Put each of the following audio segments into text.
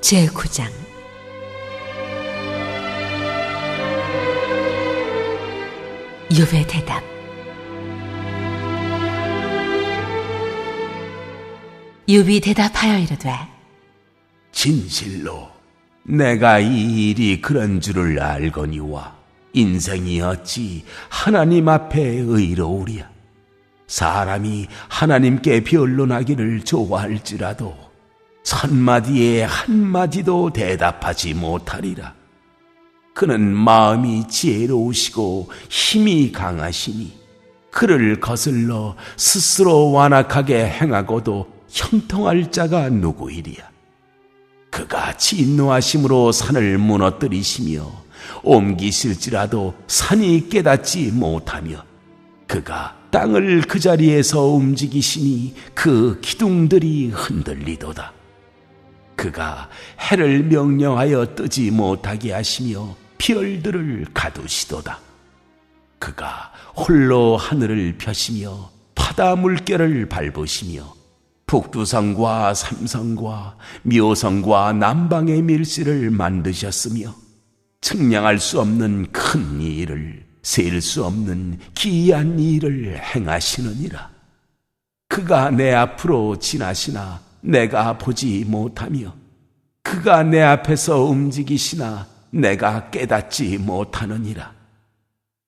제9장 욥의 대답 욥이 대답하여 이르되 진실로 내가 이 일이 그런 줄을 알거니와 인생이 어찌 하나님 앞에 의로우랴. 사람이 하나님께 변론하기를 좋아할지라도 천마디에 한마디도 대답하지 못하리라. 그는 마음이 지혜로우시고 힘이 강하시니 그를 거슬러 스스로 완악하게 행하고도 형통할 자가 누구이리야. 그가 진노하심으로 산을 무너뜨리시며 옮기실지라도 산이 깨닫지 못하며 그가 땅을 그 자리에서 움직이시니 그 기둥들이 흔들리도다. 그가 해를 명령하여 뜨지 못하게 하시며 별들을 가두시도다. 그가 홀로 하늘을 펴시며 바다 물결을 밟으시며 북두성과 삼성과 묘성과 남방의 밀실을 만드셨으며 측량할 수 없는 큰 일을 셀 수 없는 기이한 일을 행하시느니라. 그가 내 앞으로 지나시나 내가 보지 못하며 그가 내 앞에서 움직이시나 내가 깨닫지 못하느니라.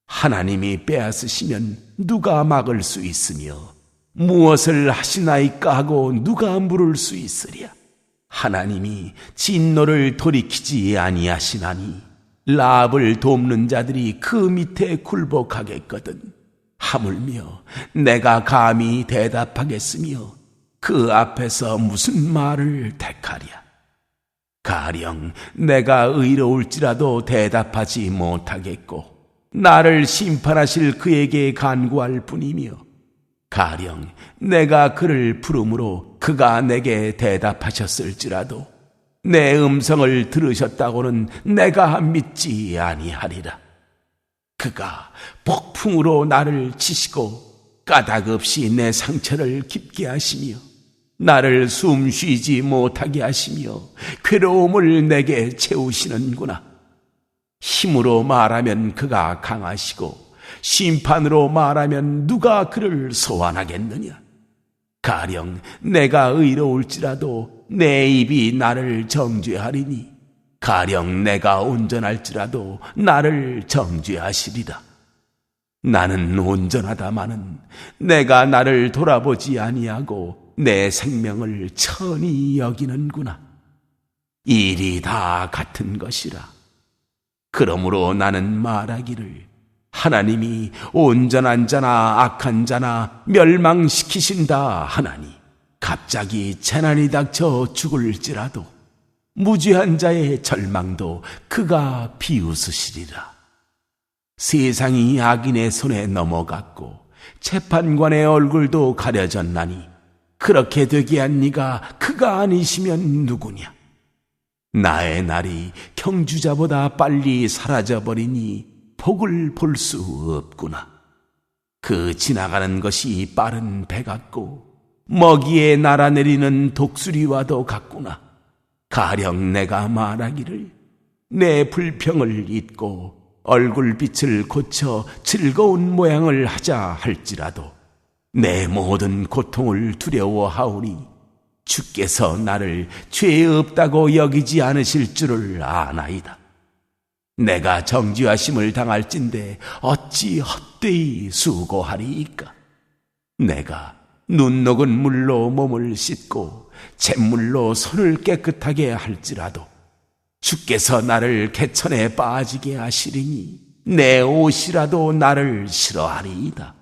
하나님이 빼앗으시면 누가 막을 수 있으며 무엇을 하시나이까 하고 누가 물을 수 있으랴. 하나님이 진노를 돌이키지 아니하시나니 라합을 돕는 자들이 그 밑에 굴복하겠거든. 하물며 내가 감히 대답하겠으며 그 앞에서 무슨 말을 택하랴. 가령 내가 의로울지라도 대답하지 못하겠고 나를 심판하실 그에게 간구할 뿐이며 가령 내가 그를 부름으로 그가 내게 대답하셨을지라도 내 음성을 들으셨다고는 내가 믿지 아니하리라. 그가 폭풍으로 나를 치시고 까닭 없이 내 상처를 깊게 하시며 나를 숨 쉬지 못하게 하시며 괴로움을 내게 채우시는구나. 힘으로 말하면 그가 강하시고 심판으로 말하면 누가 그를 소환하겠느냐? 가령 내가 의로울지라도 내 입이 나를 정죄하리니 가령 내가 온전할지라도 나를 정죄하시리라. 나는 온전하다마는 내가 나를 돌아보지 아니하고 내 생명을 천히 여기는구나. 일이 다 같은 것이라. 그러므로 나는 말하기를 하나님이 온전한 자나 악한 자나 멸망시키신다 하나니 갑자기 재난이 닥쳐 죽을지라도 무죄한 자의 절망도 그가 비웃으시리라. 세상이 악인의 손에 넘어갔고 재판관의 얼굴도 가려졌나니 그렇게 되게 한 네가 그가 아니시면 누구냐? 나의 날이 경주자보다 빨리 사라져버리니 복을 볼 수 없구나. 그 지나가는 것이 빠른 배 같고 먹이에 날아내리는 독수리와도 같구나. 가령 내가 말하기를 내 불평을 잊고 얼굴빛을 고쳐 즐거운 모양을 하자 할지라도 내 모든 고통을 두려워하오니 주께서 나를 죄 없다고 여기지 않으실 줄을 아나이다. 내가 정죄하심을 당할진데 어찌 헛되이 수고하리이까? 내가 눈 녹은 물로 몸을 씻고 잿물로 손을 깨끗하게 할지라도 주께서 나를 개천에 빠지게 하시리니 내 옷이라도 나를 싫어하리이다.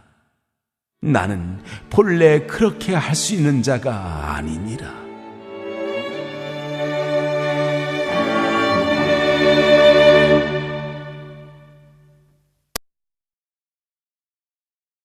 나는 본래 그렇게 할 수 있는 자가 아니니라.